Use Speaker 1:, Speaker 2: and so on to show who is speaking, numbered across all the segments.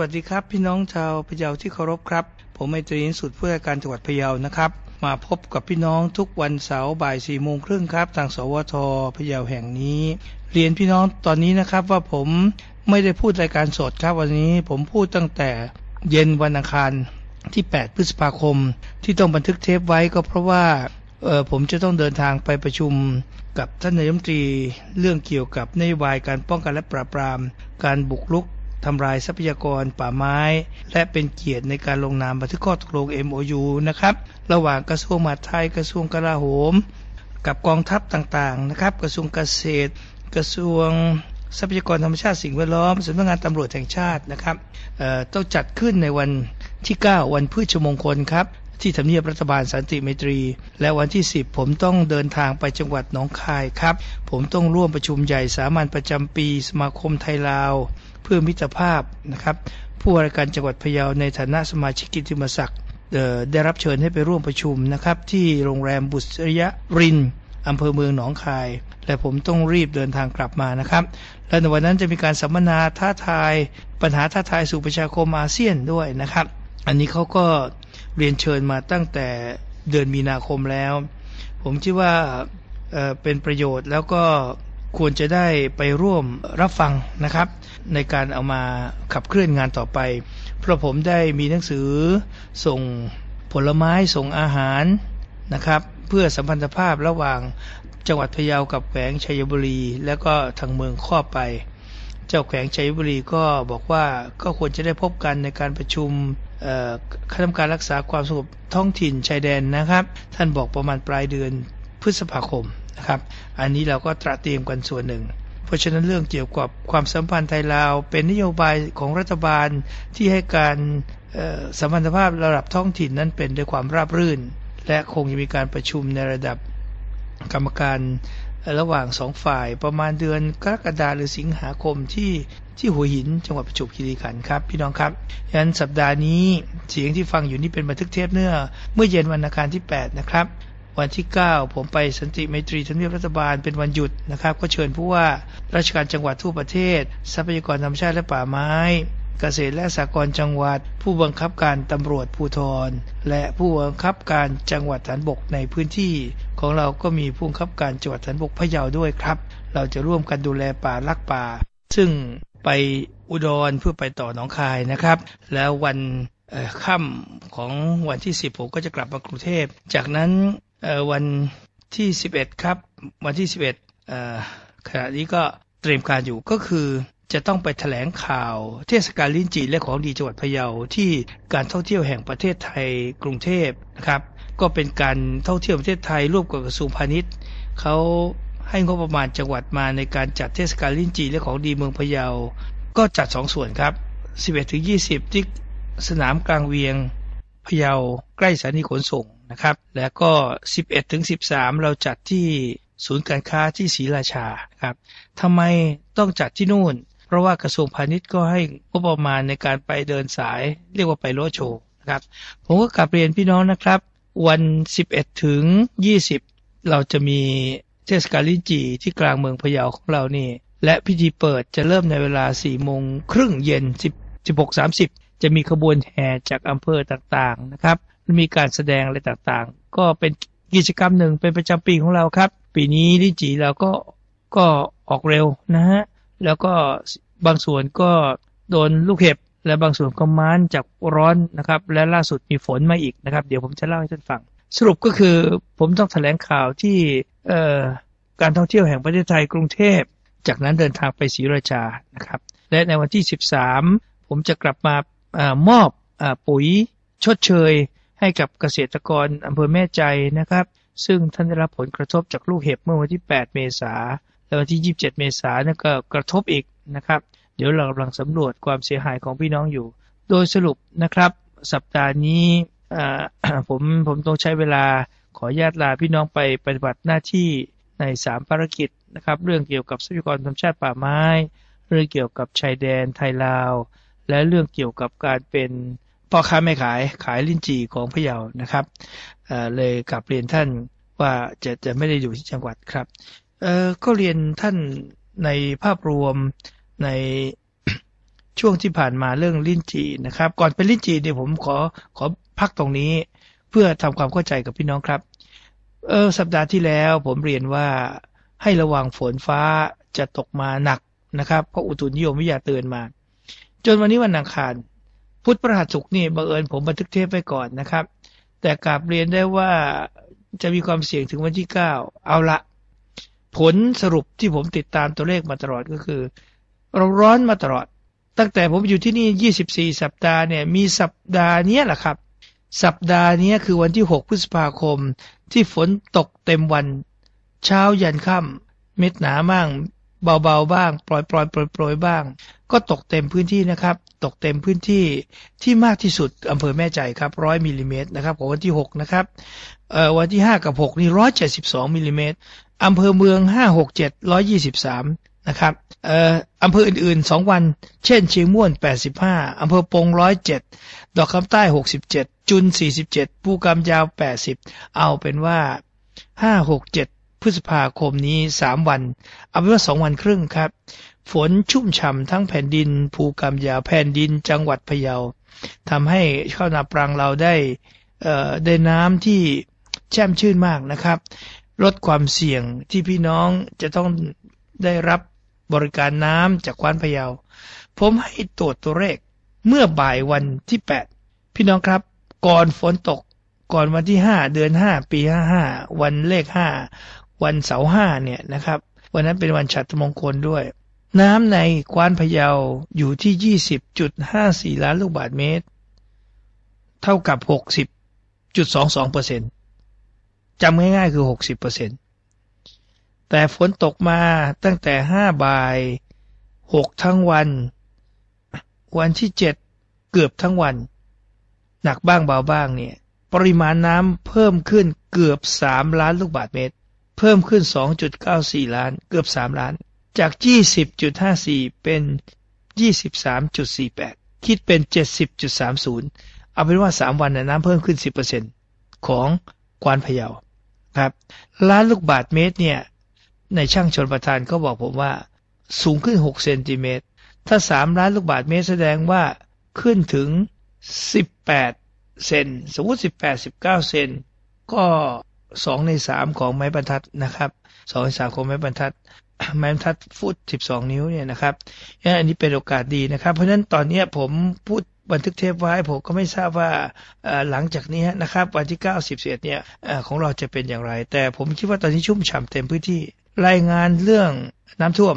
Speaker 1: วั
Speaker 2: สดีครับ พี่น้องชาวพะเยาที่เคารพครับ ผมไมตรีสุดผู้ว่าการจังหวัดพะเยานะครับ มาพบกับพี่น้องทุกวันเสาร์บ่ายสี่โมงครึ่งครับ ทางสวทพะเยาแห่งนี้ เรียนพี่น้องตอนนี้นะครับว่าผมไม่ได้พูดรายการสดครับวันนี้ผมพูดตั้งแต่เย็นวันอังคารที่ 8 พฤษภาคม ที่ต้องบันทึกเทปไว้ก็เพราะว่าเออผมจะต้องเดินทางไปประชุมกับท่านนายมนตรีเรื่องเกี่ยวกับนโยบายการป้องกันและปราบปราม การบุกรุก ทำลายทรัพยากรป่าไม้ และเป็นเกียรติในการลงนามบันทึกข้อตกลง MOU นะครับ ระหว่างกระทรวงมหาดไทยกระทรวงกลาโหม กับกองทัพต่างๆนะครับ กระทรวงเกษตร กระทรวงทรัพยากรธรรมชาติสิ่งแวดล้อมสำนักงานตำรวจแห่งชาตินะครับต้องจัดขึ้นในวันที่ 9 วันพฤชมงคลครับที่ทำเนียบรัฐบาลสันติไมตรี และวันที่ 10 ผมต้องเดินทางไปจังหวัดหนองคายครับ ผมต้องร่วมประชุมใหญ่สามัญประจำปีสมาคมไทยลาว เพื่อมิตรภาพนะครับผู้ว่าราชการจังหวัดพะเยาในฐานะสมาชิกกิติมศักดิ์ได้รับเชิญให้ไปร่วมประชุมนะครับที่โรงแรมบุษยรินทร์อำเภอเมืองหนองคาย และผมต้องรีบเดินทางกลับมานะครับ และในวันนั้นจะมีการสัมมนาท้าทาย ปัญหาท้าทายสู่ประชาคมอาเซียนด้วยนะครับ อันนี้เขาก็เรียนเชิญมาตั้งแต่เดือนมีนาคมแล้ว ผมคิดว่าเเป็นประโยชน์แล้วก็ ควรจะได้ไปร่วมรับฟังนะครับ ในการเอามาขับเคลื่อนงานต่อไป เพราะผมได้มีหนังสือส่งผลไม้ส่งอาหารนะครับ เพื่อสัมพันธภาพระหว่างจังหวัดพะเยากับแขวงชัยบุรี แล้วก็ทางเมืองข้อไป เจ้าแขวงชัยบุรีก็บอกว่าก็ควรจะได้พบกันในการประชุมคณะกรรมการรักษาความสงบท้องถิ่นชายแดนนะครับ ท่านบอกประมาณปลายเดือนพฤษภาคม นะครับ อันนี้เราก็ตระเตรียมกันส่วนหนึ่ง เพราะฉะนั้นเรื่องเกี่ยวกับความสัมพันธ์ไทยลาวเป็นนโยบายของรัฐบาลที่ให้การสัมพันธภาพระดับท้องถิ่นนั้นเป็นด้วยความราบรื่น และคงจะมีการประชุมในระดับกรรมการระหว่างสองฝ่ายประมาณเดือนกรกฎาหรือสิงหาคมที่ที่หัวหินจังหวัดประจวบคีรีขันธ์ครับพี่น้องครับฉะนั้นสัปดาห์นี้เสียงที่ฟังอยู่นี่เป็นบันทึกเทปเนื้อเมื่อเย็นวันอังคารที่ 8 นะครับ วันที่ 9 ผมไปสันติไมตรีทำเนียบรัฐบาลเป็นวันหยุดนะครับ ก็เชิญผู้ว่าราชการจังหวัดทั่วประเทศ ทรัพยากรธรรมชาติและป่าไม้ เกษตรและสหกรณ์จังหวัด ผู้บังคับการตำรวจภูธรและผู้บังคับการจังหวัดฐานบกในพื้นที่ ของเราก็มีผู้บังคับการจังหวัดฐานบกพะเยาด้วยครับ เราจะร่วมกันดูแลป่ารักป่า ซึ่งไปอุดรเพื่อไปต่อหนองคายนะครับ แล้ววันค่ำของวันที่ 10 ผมก็จะกลับมากรุงเทพ จากนั้น วันที่ 11 ครับ วันที่ 11เอ่อขณะนี้ก็เตรียมการอยู่ก็คือจะต้องไปแถลงข่าวเทศกาลลิ้นจี่และของดีจังหวัดพะเยาที่การท่องเที่ยวแห่งประเทศไทยกรุงเทพนะครับ ก็เป็นการท่องเที่ยวประเทศไทยร่วมกับกระทรวงพาณิชย์เขาให้งบประมาณจังหวัดมาในการจัดเทศกาลลิ้นจี่และของดีเมืองพะเยา ก็จัดสองส่วนครับ 11ถึง20 ที่สนามกลางเวียงพะเยาใกล้สถานีขนส่ง นะครับ แล้วก็ 11ถึง13 เราจัดที่ศูนย์การค้าที่ศรีราชาครับทำไมต้องจัดที่นู่น เพราะว่ากระทรวงพาณิชย์ก็ให้งบประมาณในการไปเดินสาย เรียกว่าไปโรโชว์นะครับ ผมก็กลับเรียนพี่น้องนะครับ วัน 11ถึง20 เราจะมีเทศกาลลิ้นจี่ที่กลางเมืองพะเยาของเรานี่ และพิธีเปิดจะเริ่มในเวลา4โมงครึ่งเย็น 16 30 จะมีขบวนแห่จากอำเภอต่างๆนะครับ มีการแสดงอะไรต่างๆ ก็เป็นกิจกรรมหนึ่งเป็นประจำปีของเราครับ ปีนี้ลิจีเราก็ก็ออกเร็วนะฮะแล้วก็บางส่วนก็โดนลูกเห็บและบางส่วนก็ม้านจากร้อนนะครับ และล่าสุดมีฝนมาอีกนะครับ เดี๋ยวผมจะเล่าให้ท่านฟัง สรุปก็คือผมต้องแถลงข่าวที่การท่องเที่ยวแห่งประเทศไทยกรุงเทพ จากนั้นเดินทางไปศรีราชานะครับ และในวันที่ 13 ผมจะกลับมาอมอบอปุ๋ยชดเชย ให้กับเกษตรกรอำเภอแม่ใจนะครับ ซึ่งท่านได้รับผลกระทบจากลูกเห็บเมื่อวันที่ 8 เมษาและวันที่ 27 เมษายนนก็กระทบอีกนะครับ เดี๋ยวเรากำลังสำรวจความเสียหายของพี่น้องอยู่ โดยสรุปนะครับ สัปดาห์นี้ผมผมต้องใช้เวลาขอญาตลาพี่น้องไปปฏิบัติหน้าที่ใน 3 ภารกิจนะครับ เรื่องเกี่ยวกับทรัพยากรธรรมชาติป่าไม้ เรื่องเกี่ยวกับชายแดนไทยลาว และเรื่องเกี่ยวกับการเป็น พ่อค้าแม่ขายขายลิ้นจี่ของพะเยานะครับเเลยกลับเรียนท่านว่าจะจะไม่ได้อยู่ที่จังหวัดครับเออก็เรียนท่านในภาพรวมในช่วงที่ผ่านมาเรื่องลิ้นจี่นะครับ ก่อนเป็นลิ้นจี่เนี่ยผมขอขอพักตรงนี้ เพื่อทำความเข้าใจกับพี่น้องครับ เออสัปดาห์ที่แล้วผมเรียนว่าให้ระวังฝนฟ้าจะตกมาหนักนะครับ เพราะอุตุนิยมวิทยาเตือนมา จนวันนี้วันอังคาร พุธประหัสสุกนี่บังเอิญผมบันทึกเทปไปก่อนนะครับ แต่กลับเรียนได้ว่าจะมีความเสี่ยงถึงวันที่เก้าเอาละ ผลสรุปที่ผมติดตามตัวเลขมาตลอดก็คือ เราร้อนมาตลอด ตั้งแต่ผมอยู่ที่นี่ 24 สัปดาห์เนี่ยมีสัปดาห์นี้แหละครับ สัปดาห์นี้คือวันที่ 6 พฤษภาคม ที่ฝนตกเต็มวัน เช้ายันค่ำเม็ดหนาบ้าง เบาๆบ้าง ปล่อยๆปล่อยๆบ้าง ก็ตกเต็มพื้นที่นะครับ ตกเต็มพื้นที่ที่มากที่สุดอำเภอแม่ใจครับร้อยมิลลิเมตรนะครับของวันที่ 6 นะครับวันที่ 5 กับ 6 นี่172มิลลิเมตรอำเภอเมือง 5 6 7 123 นะครับเอ่ออำเภออื่น ๆ 2 วัน เช่นเชียงม่วน 85 อำเภอปง 107 ดอกคำใต้ 67 จุน 47 ปูกำยาว 80 เอาเป็นว่า 5 6 7 พฤษภาคมนี้ 3 วัน เอาเป็นว่า 2 วันครึ่งครับ ฝนชุ่มฉ่ำทั้งแผ่นดิน ภูกำยาแผ่นดินจังหวัดพะเยาทำให้ข้าวนาปรังเราได้ได้น้ำที่แช่มชื่นมากนะครับ ลดความเสี่ยงที่พี่น้องจะต้องได้รับบริการน้ำจากควานพะเยา ผมให้ตรวจตัวเลขเมื่อบ่ายวันที่ 8 พี่น้องครับ ก่อนฝนตกก่อนวันที่ 5 เดือน 5 ปี 55 วันเลข 5 วันเสาร์5เนี่ยนะครับ วันนั้นเป็นวันฉัตรมงคลด้วย น้ำในควานพะเยาอยู่ที่ 20.54 ล้านลูกบาทเมตร เท่ากับ 60.22เปอร์เซ็นต์จำง่ายๆคือหกสิบเปอร์เซ็นแต่ฝนตกมาตั้งแต่ห้าบ่ายหกทั้งวัน วันที่เจ็ดเกือบทั้งวัน หนักบ้างเบาบ้างเนี่ย ปริมาณน้ำเพิ่มขึ้นเกือบสามล้านลูกบาทเมตร เพิ่มขึ้นสองจุดเก้าสี่ล้าน เกือบสามล้าน จากยี่สิบจุดห้าสี่เป็นยี่สิบสามจุดสี่แปดคิดเป็นเจ็ดสิบจุดสามศูนย์เอาเป็นว่าสามวันน้ำเพิ่มขึ้นสิบเปอร์เซ็นของกวานพะเยาครับ ล้านลูกบาทเมตรเนี่ย ในช่างชนประทานเขาบอกผมว่า สูงขึ้น 6 เซนติเมตร ถ้า 3 ล้านลูกบาทเมตรแสดงว่าขึ้นถึง 18 เซน สมมติ 18 19 เซน ก็ 2 ใน 3 ของไม้บรรทัดนะครับ 2 ใน 3 ของไม้บรรทัด ไม้บรรทัดฟุต 12 นิ้วเนี่ยนะครับอันนี้เป็นโอกาสดีนะครับ เพราะฉะนั้นตอนนี้ผมพูดบันทึกเทปไว้ผมก็ไม่ทราบว่าหลังจากนี้นะครับวันที่ 9 10เอ็ดเนี่ยของเราจะเป็นอย่างไร แต่ผมคิดว่าตอนนี้ชุ่มฉ่าเต็มพื้นที่ รายงานเรื่องน้ำท่วม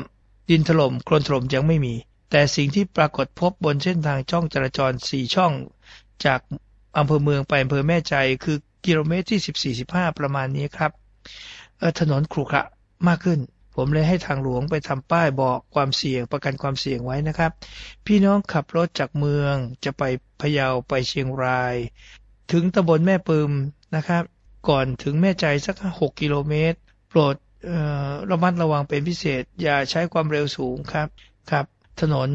Speaker 2: ดินถล่มโคลนถล่มยังไม่มี แต่สิ่งที่ปรากฏพบบนเส้นทางช่องจราจร 4 ช่อง จากอำเภอเมืองไปอำเภอแม่ใจ คือกิโลเมตรที่ 14-15 ประมาณนี้ครับถนนครุขระมากขึ้น ผมเลยให้ทางหลวงไปทำป้ายบอกความเสี่ยงประกันความเสี่ยงไว้นะครับ พี่น้องขับรถจากเมืองจะไปพะเยาไปเชียงราย ถึงตำบลแม่ปืมนะครับ ก่อนถึงแม่ใจสัก 6 กิโลเมตร โปรดระมัดระวังเป็นพิเศษ อย่าใช้ความเร็วสูงครับครับ ถนน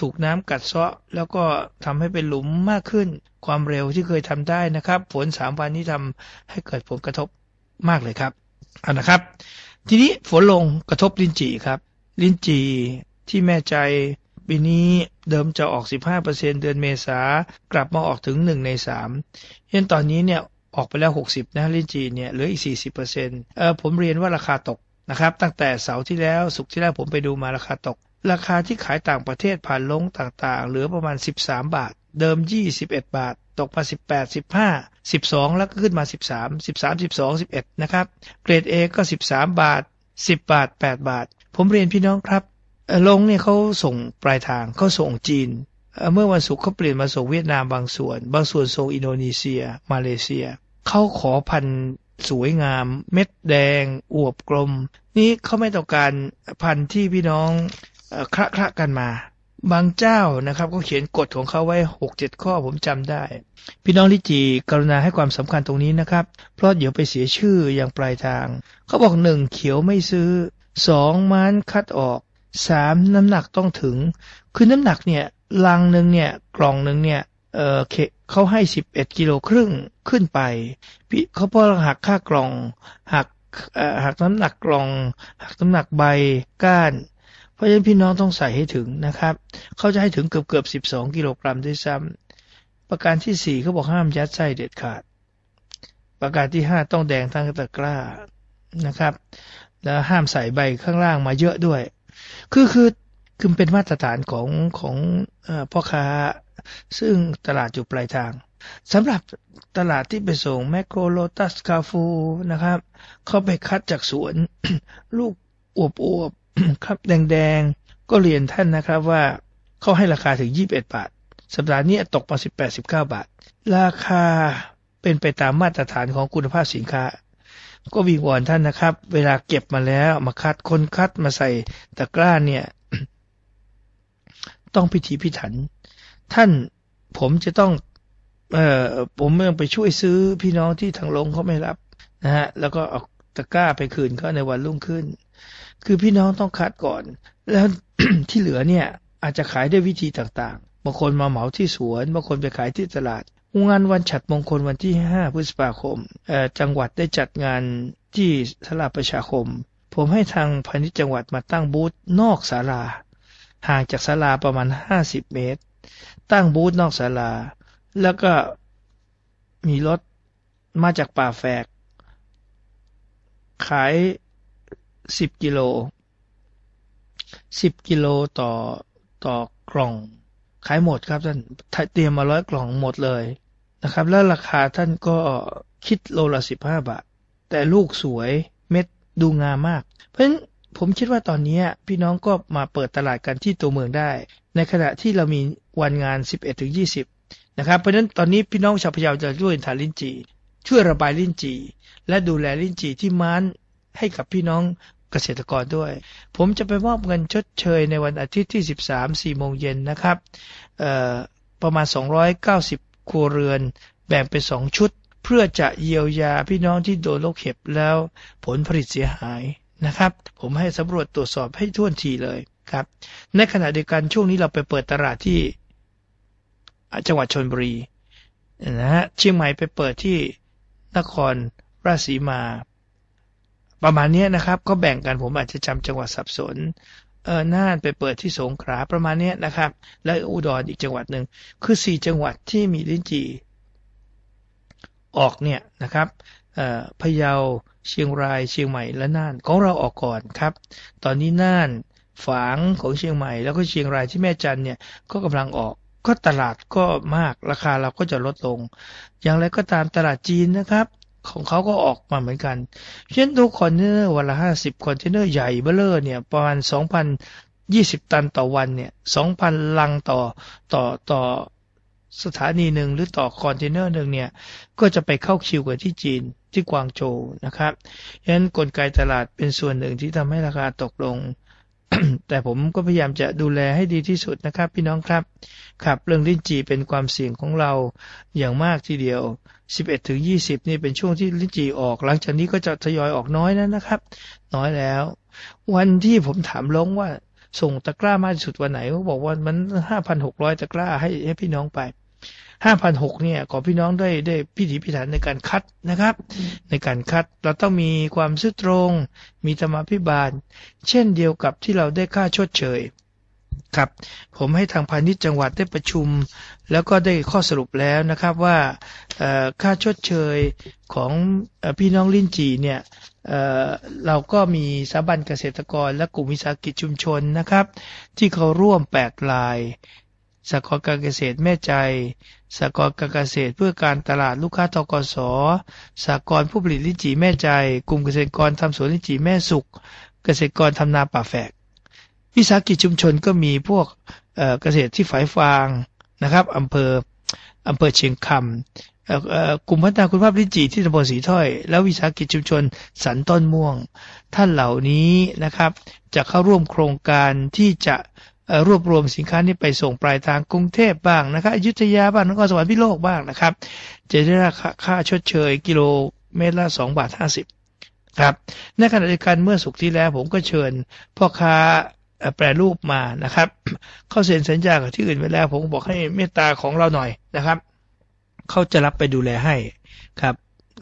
Speaker 2: ถูกน้ำกัดเซาะ แล้วก็ทำให้เป็นหลุมมากขึ้น ความเร็วที่เคยทำได้นะครับ ฝนสามวันนี้ทำให้เกิดผลกระทบมากเลยครับเอานะครับ ทีนี้ฝนลงกระทบลินจีครับ ลินจีที่แม่ใจปีนี้เดิมจะออก 15%เดือนเมษากลับมาออกถึง 1 ใน3ยันตอนนี้เนี่ยออกไปแล้ว 60 นะลินจีเนี่ยเหลืออีก 40%เออผมเรียนว่าราคาตกนะครับ ตั้งแต่เสาร์ที่แล้วสุกที่แล้วผมไปดูมาราคาตก ราคาที่ขายต่างประเทศผ่านลงต่างๆ เหลือประมาณ 13 บาท เดิม 21 บาท ตกมา 18 15 12 แล้วก็ขึ้นมา 13 13 12 11 นะครับ เกรด A ก็ 13 บาท 10 บาท 8 บาท ผมเรียนพี่น้องครับลงเนี่ยเขาส่งปลายทางเขาส่งจีน เมื่อวันศุกร์เขาเปลี่ยนมาส่งเวียดนามบางส่วน บางส่วนส่งอินโดนีเซีย มาเลเซียเขาขอพันสวยงาม เม็ดแดง อวบกลม นี่เขาไม่ต้องการพันธุ์ที่พี่น้องคละคละกันมา บางเจ้านะครับก็เขียนกฎของเขาไว้หกเจ็ดข้อผมจำได้ พี่น้องลิจีกรุณาให้ความสำคัญตรงนี้นะครับ เพราะเดี๋ยวไปเสียชื่ออย่างปลายทาง เขาบอกหนึ่งเขียวไม่ซื้อสองมันคัดออกสามน้ำหนักต้องถึง คือน้ำหนักเนี่ยลังหนึ่งเนี่ยกล่องหนึ่งเนี่ยเออเขาให้สิบเอ็ดกิโลครึ่งขึ้นไปพี่เขาพอหักค่ากล่องหักหักน้ำหนักกล่อง หักน้ำหนักใบก้าน เพราะฉะนั้นพี่น้องต้องใส่ให้ถึงนะครับ เขาจะให้ถึงเกือบเกือบสิบสองกิโลกรัมด้วยซ้ำประการที่สี่เขาบอกห้ามยัดไส้เด็ดขาด ประการที่ห้าต้องแดงทั้งตะกร้านะครับ แล้วห้ามใส่ใบข้างล่างมาเยอะด้วย คือคือคือเป็นมาตรฐานของของพ่อค้า ซึ่งตลาดอยู่ปลายทางสำหรับตลาดที่ไปส่งแมคโครโลตัสคาฟูนะครับ เขาไปคัดจากสวน ลูกอวบอวบ ครับแดงๆ ก็เรียนท่านนะครับว่าเขาให้ราคาถึง 21 บาท สัปดาห์นี้ตกมา 18 19 บาท ราคาเป็นไปตามมาตรฐานของคุณภาพสินค้า ก็วิงวอนท่านนะครับ เวลาเก็บมาแล้วมาคัดคนคัดมาใส่ตะกร้าเนี่ย ต้องพิถีพิถัน ท่านผมจะต้อง เอ่อผมเมื่อไปช่วยซื้อพี่น้องที่ทางลงเขาไม่รับนะฮะแล้วก็เอาตะกร้าไปคืนเขาในวันรุ่งขึ้น คือพี่น้องต้องคัดก่อน แล้วที่เหลือเนี่ยอาจจะขายด้วยวิธีต่างๆ บางคนมาเหมาที่สวน บางคนไปขายที่ตลาด งานวันฉัดมงคลวันที่ 5 พฤษภาคม จังหวัดได้จัดงานที่สลาประชาคม ผมให้ทางพาณิชย์จังหวัดมาตั้งบูธนอกศาลา ห่างจากศาลาประมาณ 50 เมตร ตั้งบูธนอกศาลา แล้วก็มีรถมาจากป่าแฝก ขาย สิบกิโลสิบกิโลต่อต่อกล่องขายหมดครับท่านเตรียมมาร้อยกล่องหมดเลยนะครับ แล้วราคาท่านก็คิดโลละสิบห้าบาท แต่ลูกสวยเม็ดดูงามมาก เพราะฉะนั้นผมคิดว่าตอนนี้พี่น้องก็มาเปิดตลาดกันที่ตัวเมืองได้ ในขณะที่เรามีวันงาน 11-20 นะครับ เพราะฉะนั้นตอนนี้พี่น้องชาวพะเยาจะช่วยทานลิ้นจี่ช่วยระบายลิ้นจี่และดูแลลิ้นจี่ที่ม้านให้กับพี่น้อง เกษตรกรด้วย ผมจะไปมอบเงินชดเชยในวันอาทิตย์ที่ 13 4โมงเย็นนะครับประมาณ 290 ครัวเรือนแบ่งเป็น 2 ชุด เพื่อจะเยียวยาพี่น้องที่โดนโรคเห็บแล้วผลผลิตเสียหายนะครับ ผมให้สำรวจตรวจสอบให้ท่วนทีเลยครับ ในขณะเดียวกันช่วงนี้เราไปเปิดตลาดที่จังหวัดชนบุรีนะฮะเชียงใหม่ไปเปิดที่นครราชสีมา ประมาณนี้นะครับ ก็แบ่งกันผมอาจจะจำจังหวัดสับสนเออน่านไปเปิดที่สงขลาประมาณนี้นะครับ และอุดรอีกจังหวัดหนึ่งคือสี่จังหวัดที่มีลิ้นจีออกเนี่ยนะครับพะเยาเชียงรายเชียงใหม่และน่านของเราออกก่อนครับ ตอนนี้น่านฝางของเชียงใหม่ แล้วก็เชียงรายที่แม่จันเนี่ยก็กำลังออกก็ตลาดก็มากราคาเราก็จะลดลง อย่างไรก็ตามตลาดจีนนะครับ ของเขาก็ออกมาเหมือนกัน เช่นตัวคอนเทนเนอร์วันละห้าสิบคอนเทนเนอร์ใหญ่เบ้อเลอร์เนี่ยประมาณสองพันยี่สิบตันต่อวันเนี่ยสองพันลังต่อต่อต่อสถานีหนึ่งหรือต่อคอนเทนเนอร์หนึ่งเนี่ยก็จะไปเข้าคิวกับที่จีนที่กวางโจวนะครับฉะนั้นกลไกตลาดเป็นส่วนหนึ่งที่ทำให้ราคาตกลง แต่ผมก็พยายามจะดูแลให้ดีที่สุดนะครับ พี่น้องครับครับเรื่องลิ้นจีเป็นความเสี่ยงของเราอย่างมากทีเดียว 11ถึง20 นี่เป็นช่วงที่ลิ้นจี่ออก หลังจากนี้ก็จะทยอยออกน้อยแล้วนะครับ น้อยแล้ว วันที่ผมถามลงว่าส่งตะกร้ามากที่สุดวันไหนเขาบอกว่ามัน 5,600 ตะกร้าให้ให้พี่น้องไปห้าพันหกเนี่ยขอพี่น้องได้ได้พิถีพิถันในการคัดนะครับ ในการคัดเราต้องมีความซื่อตรง มีธรรมาภิบาล เช่นเดียวกับที่เราได้ค่าชดเชย ครับ ผมให้ทางพาณิชย์จังหวัดได้ประชุม แล้วก็ได้ข้อสรุปแล้วนะครับว่าค่าชดเชยของพี่น้องลิ้นจีเนี่ยเเราก็มีสถาบันเกษตรกรและกลุ่มวิสาหกิจชุมชนนะครับ ที่เขาร่วมแปดลายสกรการเกษตรแม่ใจสกรการเกษตรเพื่อการตลาดลูกค้าทกสสกรผู้ผลิตลิ้นจี่แม่ใจ กลุ่มเกษตรกรทำสวนลิ้นจี่แม่สุกเกษตรกรทำนาป่าแฝก วิสาหกิจชุมชนก็มีพวกเกษตรที่ฝายฟางนะครับอำเภออำเภอเชียงคำกลุ่มพัฒนาคุณภาพลิจีที่ตำบลสีถ้อย แล้ววิสาหกิจชุมชนสันต้นม่วง ท่านเหล่านี้นะครับ จะเข้าร่วมโครงการที่จะรวบรวมสินค้านี้ไปส่งปลายทางกรุงเทพบ้างนะครับอยุธยาบ้างนครสวรรค์พิโลกบ้างนะครับ จะได้ราคาค่าชดเชยกิโลเมตรละสองบาทห้าสิบครับในขณะเดียวกันเมื่อสุกที่แล้วผมก็เชิญพ่อค้า แปรรูปมานะครับเขาเซ็นสัญญากับที่อื่นไว้แล้ว ผมบอกให้เมตตาของเราหน่อยนะครับเขาจะรับไปดูแลให้ครับ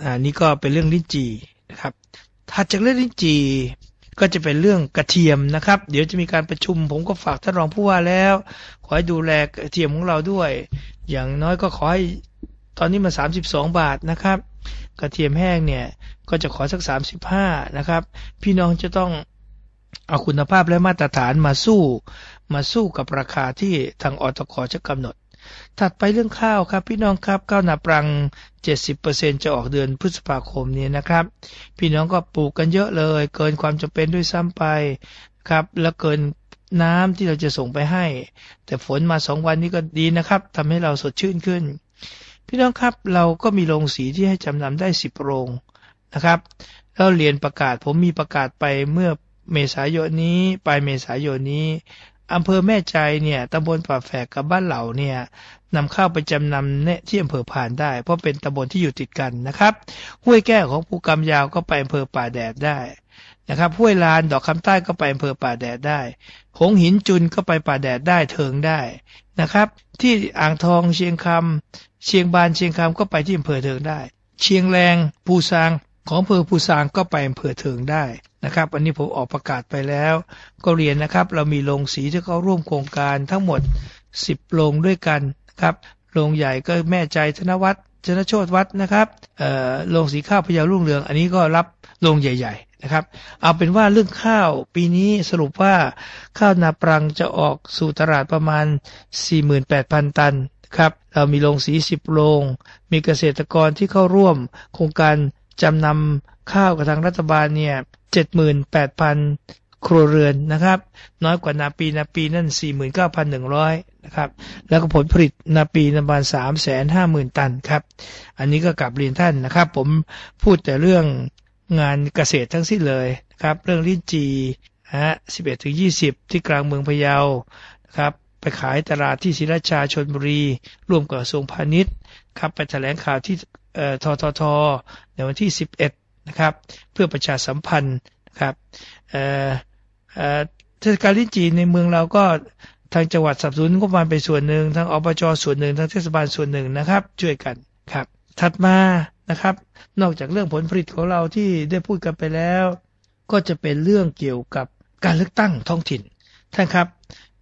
Speaker 2: อ่านี่ก็เป็นเรื่องลิ้นจีนะครับถัดจากเรื่องลิ้นจีก็จะเป็นเรื่องกระเทียมนะครับ เดี๋ยวจะมีการประชุม ผมก็ฝากท่านรองผู้ว่าแล้ว ขอให้ดูแลกระเทียมของเราด้วย อย่างน้อยก็ขอให้ตอนนี้มา 32 บาทนะครับ กระเทียมแห้งเนี่ยก็จะขอสัก 35นะครับ พี่น้องจะต้อง เอาคุณภาพและมาตรฐานมาสู้ มาสู้กับราคาที่ทางอตกจะกำหนด ถัดไปเรื่องข้าวครับ พี่น้องครับข้าวนาปรัง 70%จะออกเดือนพฤษภาคมนี้นะครับ พี่น้องก็ปลูกกันเยอะเลย เกินความจำเป็นด้วยซ้ำไปครับแล้วเกินน้ำที่เราจะส่งไปให้ แต่ฝนมาสองวันนี้ก็ดีนะครับทำให้เราสดชื่นขึ้น พี่น้องครับเราก็มีโรงสีที่ให้จำนำได้10โรงนะครับแล้วเรียนประกาศผมมีประกาศไปเมื่อ เมษายนนี้ปลายเมษายนนี้อำเภอแม่ใจเนี่ยตำบลป่าแฝกกับบ้านเหล่าเนี่ยนำข้าวไปจำนำเนี่ยที่อำเภอผ่านได้ เพราะเป็นตำบลที่อยู่ติดกันนะครับ ห้วยแก้วของภูกำยาวก็ไปอำเภอป่าแดดได้นะครับห้วยลานดอกคำใต้ก็ไปอำเภอป่าแดดได้หงหินจุนก็ไปป่าแดดได้เทิงได้นะครับ ที่อ่างทองเชียงคำเชียงบานเชียงคำก็ไปที่อำเภอเทิงได้ เชียงแรงปูซาง ของอำเภอปูซางก็ไปอำเภอเทิงได้นะครับ อันนี้ผมออกประกาศไปแล้ว ก็เรียนนะครับ เรามีโรงสีที่เขาร่วมโครงการทั้งหมด 10 โรงด้วยกันนะครับโรงใหญ่ก็แม่ใจธนวัฒน์ชนโชตวัฒนะครับเอ่อโรงสีข้าวพยารุ่งเรือง อันนี้ก็รับโรงใหญ่ ๆนะครับ เอาเป็นว่าเรื่องข้าวปีนี้สรุปว่าข้าวนาปรังจะออกสู่ตลาดประมาณ 48,000 ตันครับ เรามีโรงสี 10 โรง มีเกษตรกรที่เข้าร่วมโครงการ จำนำข้าวกับทางรัฐบาลเนี่ย78,000ครัวเรือนนะครับ น้อยกว่านาปีนาปีนั่น 49,100นะครับแล้วก็ผลผลิตนาปีประมาณ350,000 ตันครับ อันนี้ก็กลับเรียนท่านนะครับ ผมพูดแต่เรื่องงานเกษตรทั้งสิ้นเลยนะครับเรื่องลิ้นจีฮะ11ถึง20 ที่กลางเมืองพะเยานะครับไปขายตลาดที่ศิราชาชนบุรี ร่วมกับกระทรวงพาณิชย์ครับไปแถลงข่าวที่ ทททในวันที่ 11 นะครับ เพื่อประชาสัมพันธ์นะครับเอ่อเอ่อเทศกาลลิ้นจีในเมืองเราก็ทางจังหวัดสนับสนุนงบประมาไปส่วนหนึ่งทางอบจส่วนหนึ่งทางเทศบาลส่วนหนึ่งนะครับ ช่วยกันครับ ถัดมานะครับ นอกจากเรื่องผลผลิตของเราที่ได้พูดกันไปแล้ว ก็จะเป็นเรื่องเกี่ยวกับการเลือกตั้งท้องถิ่นท่านครับ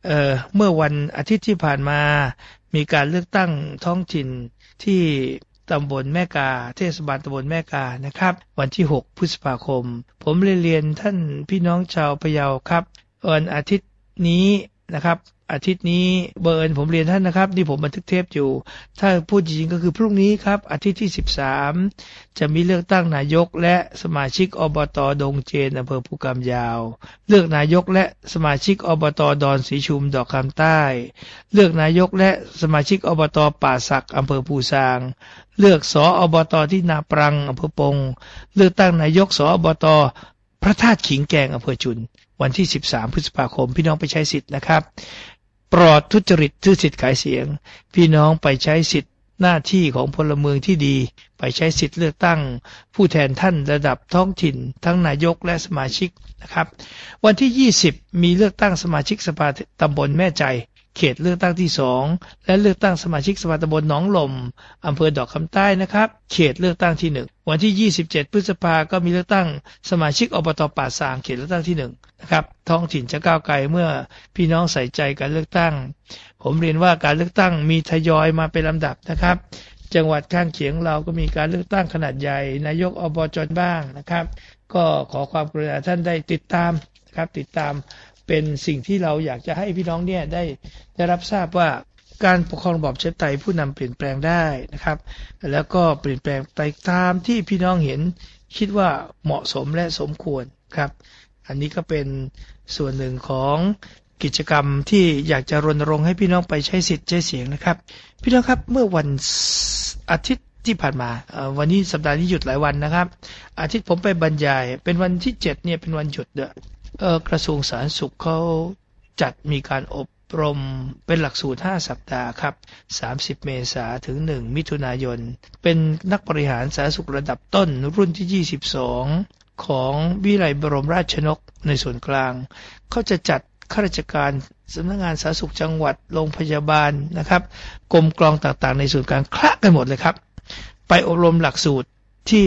Speaker 2: เอ่อเมื่อวันอาทิตย์ที่ผ่านมา มีการเลือกตั้งท้องถิ่นที่ ตำบลแม่กา เทศบาลตำบลแม่กานะครับ วันที่ 6 พฤษภาคม ผมเรียนเรียนท่านพี่น้องชาวพะเยาครับวันอาทิตย์นี้นะครับ อาทิตย์นี้เบอร์นผมเรียนท่านนะครับนี่ผมบันทึกเทปอยู่ ถ้าพูดจริงก็คือพรุ่งนี้ครับ อาทิตย์ที่ 13 จะมีเลือกตั้งนายกและสมาชิกอบตดงเจนอำเภอภูกำยาว เลือกนายกและสมาชิกอบตดอนสีชุมดอกคำใต้ เลือกนายกและสมาชิกอบตป่าสักอำเภอปูซาง เลือกสออบตที่นาปรังอำเภอปง เลือกตั้งนายกสออบตพระธาตุขิงแกงอำเภอจุน วันที่ 13 พฤษภาคมพี่น้องไปใช้สิทธิ์นะครับ ปลอดทุจริตทุสิทธิ์ขายเสียง พี่น้องไปใช้สิทธิ์หน้าที่ของพลเมืองที่ดี ไปใช้สิทธิ์เลือกตั้ง ผู้แทนท่านระดับท้องถิ่น ทั้งนายกและสมาชิกนะครับ วันที่ 20 มีเลือกตั้งสมาชิกสภาตำบลแม่ใจ เขตเลือกตั้งที่2และเลือกตั้งสมาชิกสภาตำบลหนองลมอำเภอดอกคำใต้นะครับ เขตเลือกตั้งที่1วันที่ 27 พฤษภาก็มีเลือกตั้งสมาชิกอบตป่าสางเขตเลือกตั้งที่1นะครับท้องถิ่นจะก้าวไกลเมื่อพี่น้องใส่ใจการเลือกตั้ง ผมเรียนว่าการเลือกตั้งมีทยอยมาเป็นลำดับนะครับจังหวัดข้างเคียงเราก็มีการเลือกตั้งขนาดใหญ่ นายกอบจบ้างนะครับ ก็ขอความกรุณาท่านได้ติดตามนะครับติดตาม เป็นสิ่งที่เราอยากจะให้พี่น้องเนี่ยได้ได้รับทราบว่าการปกครองระบอบประชาธิปไตยผู้นำเปลี่ยนแปลงได้นะครับ แล้วก็เปลี่ยนแปลงไปตามที่พี่น้องเห็นคิดว่าเหมาะสมและสมควรครับ อันนี้ก็เป็นส่วนหนึ่งของกิจกรรมที่อยากจะรณรงค์ให้พี่น้องไปใช้สิทธิ์ใช้เสียงนะครับ พี่น้องครับเมื่อวันอาทิตย์ที่ผ่านมา วันนี้สัปดาห์นี้หยุดหลายวันนะครับ อาทิตย์ผมไปบรรยาย เป็นวันที่เจ็ดเนี่ยเป็นวันหยุดเด้อ กระทรวงสาธารณสุขเขาจัดมีการอบรมเป็นหลักสูตร 5 สัปดาห์ครับ 30 เมษาถึง 1 มิถุนายน เป็นนักบริหารสาธารณสุขระดับต้นรุ่นที่ 22 ของวิไลบรมราชชนกในส่วนกลาง เขาจะจัดข้าราชการสำนักงานสาธารณสุขจังหวัด โรงพยาบาลนะครับ กรมกรองต่างๆ ในส่วนกลางคละกันหมดเลยครับ ไปอบรมหลักสูตรที่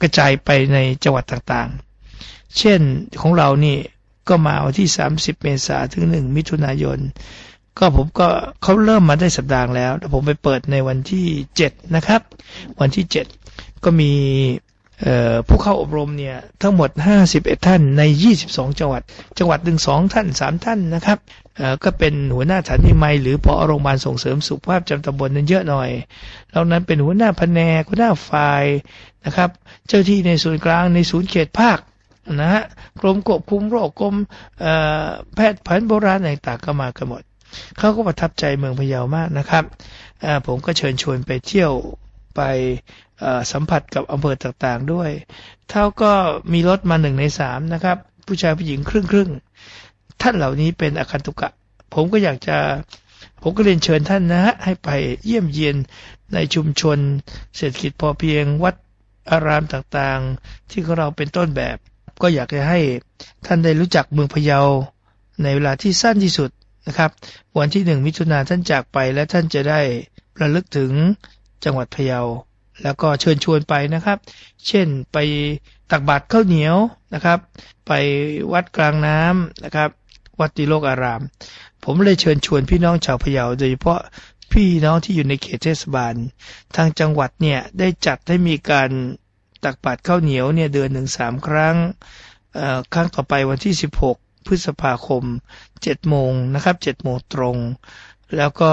Speaker 2: กระจายไปในจังหวัดต่างๆ เช่นของเรานี่ก็มาวันที่ 30 เมษายนถึง 1 มิถุนายน ก็ผมก็เขาเริ่มมาได้สัปดาห์แล้วแล้วผมไปเปิดในวันที่ 7 นะครับ วันที่ 7 ก็มีผู้เข้าอบรมเนี่ยทั้งหมด 51 ท่านใน 22 จังหวัด จังหวัดหนึ่งสองท่าน 3 ท่านนะครับก็เป็นหัวหน้าฐานีไมหรือพอโรงพยาบาลส่งเสริมสุขภาพจำตำบลนั้นเยอะหน่อยแล้วนั้นเป็นหัวหน้าแผนกหัวหน้าฝ่ายนะครับ เจ้าที่ในส่วนกลางในศูนย์เขตภาค นะฮะกรมควบคุมโรคกรมแพทย์แผนโบราณต่างๆก็มากันหมดเขาก็ประทับใจเมืองพะเยามากนะครับผมก็เชิญชวนไปเที่ยวไปสัมผัสกับอำเภอต่างๆด้วย เท่าก็มีรถมาหนึ่งในสามนะครับ ผู้ชายผู้หญิงครึ่งครึ่งท่านเหล่านี้เป็นอาคันตุกะ ผมก็อยากจะผมก็เรียนเชิญท่านนะฮะให้ไปเยี่ยมเยียนในชุมชน เศรษฐกิจพอเพียงวัดอารามต่างๆ ที่ของเราเป็นต้นแบบ ก็อยากจะให้ท่านได้รู้จักเมืองพะเยาในเวลาที่สั้นที่สุดนะครับ วันที่หนึ่งมิถุนาท่านจากไปและท่านจะได้ระลึกถึงจังหวัดพะเยา แล้วก็เชิญชวนไปนะครับ เช่นไปตักบาตรข้าวเหนียวนะครับ ไปวัดกลางน้ำนะครับ วัดติโลกอาราม ผมเลยเชิญชวนพี่น้องชาวพะเยาโดยเฉพาะพี่น้องที่อยู่ในเขตเทศบาล ทางจังหวัดเนี่ยได้จัดให้มีการ ตักบาตรข้าวเหนียวเนี่ยเดือนหนึ่งสามครั้งครั้งต่อไปวันที่ 16 พฤษภาคม7โมงนะครับ7โมงตรง แล้วก็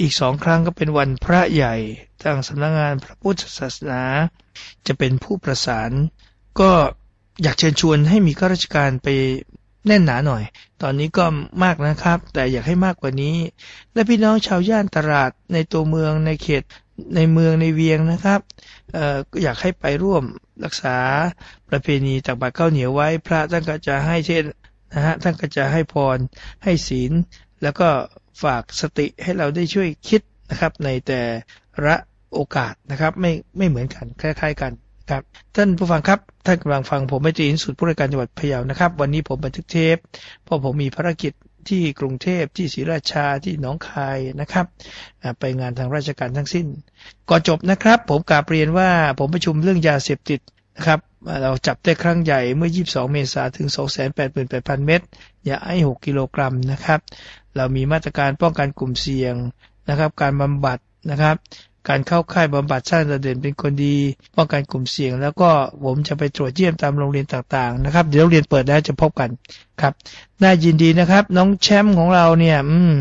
Speaker 2: อีกสองครั้งก็เป็นวันพระใหญ่ทางสำนักงงานพระพุทธศาสนา จะเป็นผู้ประสาน ก็อยากเชิญชวนให้มีข้าราชการไปแน่นหนาหน่อย ตอนนี้ก็มากนะครับ แต่อยากให้มากกว่านี้ และพี่น้องชาวย่านตลาดในตัวเมืองในเขต ในเมืองในเวียงนะครับก็อยากให้ไปร่วมรักษาประเพณีตักบาตรข้าวเหนียวไว้ พระท่านก็จะให้เช่นนะฮะท่านก็จะให้พรให้ศีล แล้วก็ฝากสติให้เราได้ช่วยคิดนะครับ ในแต่ละโอกาสนะครับ ไม่ไม่เหมือนกันคล้ายๆกันครับท่านผู้ฟังครับท่านกำลังฟังผมไม่ตีนสุดผู้ราชการจังหวัดพะเยานะครับ วันนี้ผมบันทึกเทปเพราะผมมีภารกิจ ที่กรุงเทพที่ศรีราชาที่หนองคายนะครับ ไปงานทางราชการทั้งสิ้น ก่อนจบนะครับ ผมกาเปลี่ยนว่าผมประชุมเรื่องยาเสพติดนะครับเราจับได้ครั้งใหญ่เมื่อ 22 เมษายนถึง 288,000 เม็ดยาไอ6กิโลกรัมนะครับ เรามีมาตรการป้องกันกลุ่มเสี่ยงนะครับ การบำบัดนะครับ การเข้าค่ายบำบัดสร้างระเด่นเป็นคนดี ป้องกันกลุ่มเสี่ยง แล้วก็ผมจะไปตรวจเยี่ยมตามโรงเรียนต่างๆนะครับ เดี๋ยวโรงเรียนเปิดแล้วจะพบกันครับ น่ายินดีนะครับ น้องแชมป์ของเราเนี่ย อืม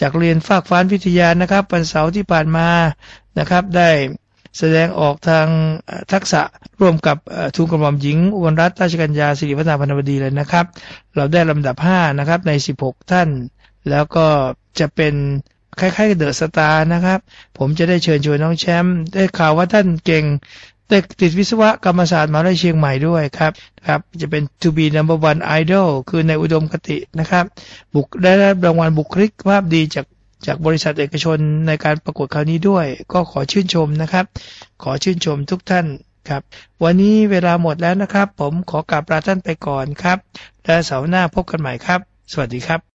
Speaker 2: จากเรียนฝากฟ้านวิทยานะครับวันเสาร์ที่ผ่านมานะครับ ได้แสดงออกทางทักษะร่วมกับทุนกระหม่อมหญิงอุบลรัตนราชกัญญาสิริวัฒนาพันวดีเลยนะครับ เราได้ลำดับ 5 นะครับใน 16 ท่าน แล้วก็จะเป็น คล้ายๆเดอะสตาร์นะครับ ผมจะได้เชิญชวนน้องแชมป์ได้ข่าวว่าท่านเก่งได้ติดวิศวกรรมศาสตร์มาได้เชียงใหม่ด้วยครับครับจะเป็น to be number one idol คือในอุดมคตินะครับ บุกได้รับรางวัลบุคลิกภาพดีจากจากบริษัทเอกชนในการประกวดคราวนี้ด้วย ก็ขอชื่นชมนะครับ ขอชื่นชมทุกท่านครับ วันนี้เวลาหมดแล้วนะครับ ผมขอกราบลาท่านไปก่อนครับ และเสาร์หน้าพบกันใหม่ครับ สวัสดีครับ